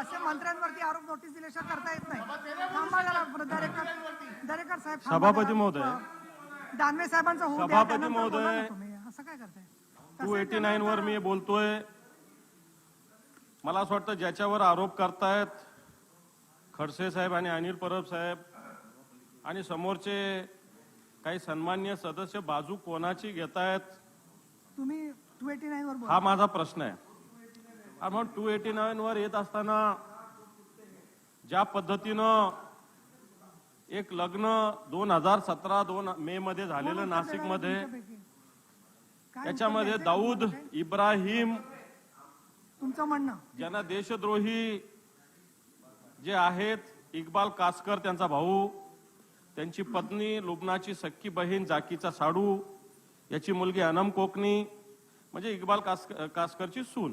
असे मंत्र्यांवरती आरोप नोटीस दिल्याशिवाय करता येत नाही. दरेकर दरेकर साहेब सभापती. महोदय. दानवे साहेबांचं सभापती महोदय. असं काय करताय? टू एटी नाईन वर मी बोलतोय. मला असं वाटतं ज्याच्यावर आरोप करतायत खडसे साहेब आणि अनिल परब साहेब आणि समोरचे काही सन्मान्य सदस्य बाजू कोणाची घेतायत? तुम्ही टू एटी नाईन वर हा माझा प्रश्न आहे. मग टू एटी नाईन वर येत असताना ज्या पद्धतीनं एक लग्न दोन हजार सतरा दोन मे मध्ये झालेलं नाशिकमध्ये तुमच्यापैकी. काय त्याच्यामध्ये दाऊद? इब्राहिम तुमचं म्हणणं ज्यांना देशद्रोही जे आहेत इक्बाल कासकर त्यांचा भाऊ त्यांची पत्नी लुबनाची सख्खी बहीण जाकीचा साडू याची मुलगी अनम कोकणी म्हणजे इक्बाल कास कासकरची सून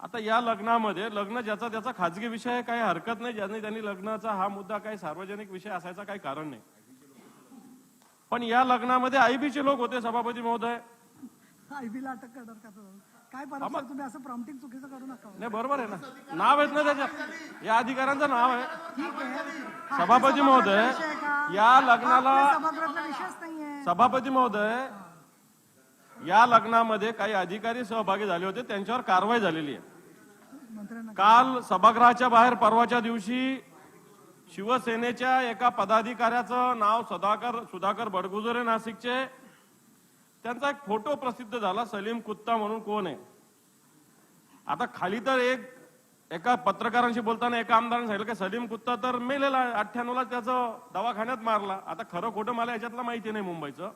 आता या लग्नामध्ये लग्न ज्याचा त्याचा खाजगी विषय आहे काही हरकत नाही ज्यांनी त्यांनी लग्नाचा हा मुद्दा काही सार्वजनिक विषय असायचा काही कारण नाही. पण या लग्नामध्ये आयबीचे लोक होते सभापती महोदय. आयबीला अटक करणार का तुम्ही? काय परत सर, तुम्ही असं प्रॉम्प्टिंग चुकीचं करू नका. नाही बरोबर आहे ना. नाव आहेत ना त्याच्यात या अधिकाऱ्यांचं नाव आहे. सभापती महोदय? या लग्नाला- सभापती महोदय या लग्नामध्ये काही अधिकारी सहभागी झाले होते त्यांच्यावर कारवाई झालेली आहे. काल सभागृहाच्या बाहेर परवाच्या दिवशी शिवसेनेच्या एका पदाधिकाऱ्याचं नाव सुधाकर सुधाकर बडगुजरे नाशिकचे. त्यांचा एक फोटो प्रसिद्ध झाला सलीम कुत्ता म्हणून कोण आहे? आता खाली तर एक एका पत्रकारांशी बोलताना एका आमदारांनी सांगितलं की सलीम कुत्ता तर मेलेला अठ्ठ्याण्णवला त्याचं दवाखान्यात मारला. आता खरं खोटं मला याच्यातलं माहिती नाही मुंबईचं.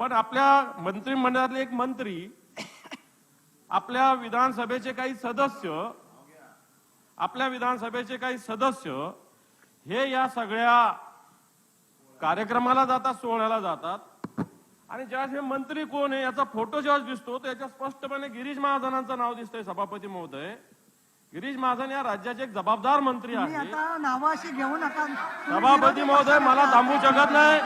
पण आपल्या मंत्रिमंडळातले एक मंत्री आपल्या विधानसभेचे काही सदस्य आपल्या विधानसभेचे काही सदस्य हे या सगळ्या कार्यक्रमाला जातात सोहळ्याला जातात. आणि ज्यावेळेस हे मंत्री कोण आहे याचा फोटो ज्यावेळेस दिसतो तर याच्यात स्पष्टपणे गिरीश महाजनांचं नाव दिसतंय सभापती महोदय. गिरीश महाजन या राज्याचे एक जबाबदार मंत्री आहे. आता नावं अशी घेऊ नका. तुम्ही सभापती महोदय मला थांबू शकत नाही.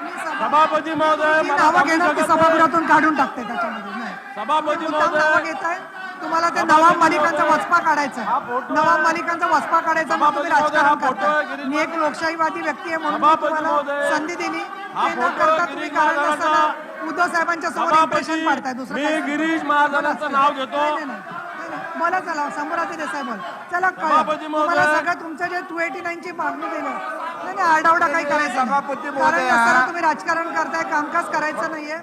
सभापती महोदय मला नावं घेणार सभागृहातून काढून टाकते त्याच्यामध्ये नाही सभापती नावं महोदय तुम्हाला ते नवाब मालिकांचा वचपा काढायचा हा फोटो- नवाब मालिकांचा वचपा काढायचा मग तुम्ही सभापती राजकारण आहे करताय मी एक लोकशाहीवादी व्यक्ती आहे म्हणून मी सभापती तुम्हाला संधी दिली ते न करता तुम्ही कारण नसताना उद्धव साहेबांच्या समोर इम्प्रेशन पाडताय सभापती दुसरं मी काय? गिरीश महाजनाचं नाव घेतो नाही, नाही, नाही, नाही. बोला चला समोराचे देसाई बोल चला कळलं. सभापती महोदय. तुम्हाला सगळं तुमचं जे टू एटी नाईन ची मागणी केली नाही नाही आरडाओरडा काही करायचं. सभापती कारण तुम्ही राजकारण करताय कामकाज करायचं नाहीये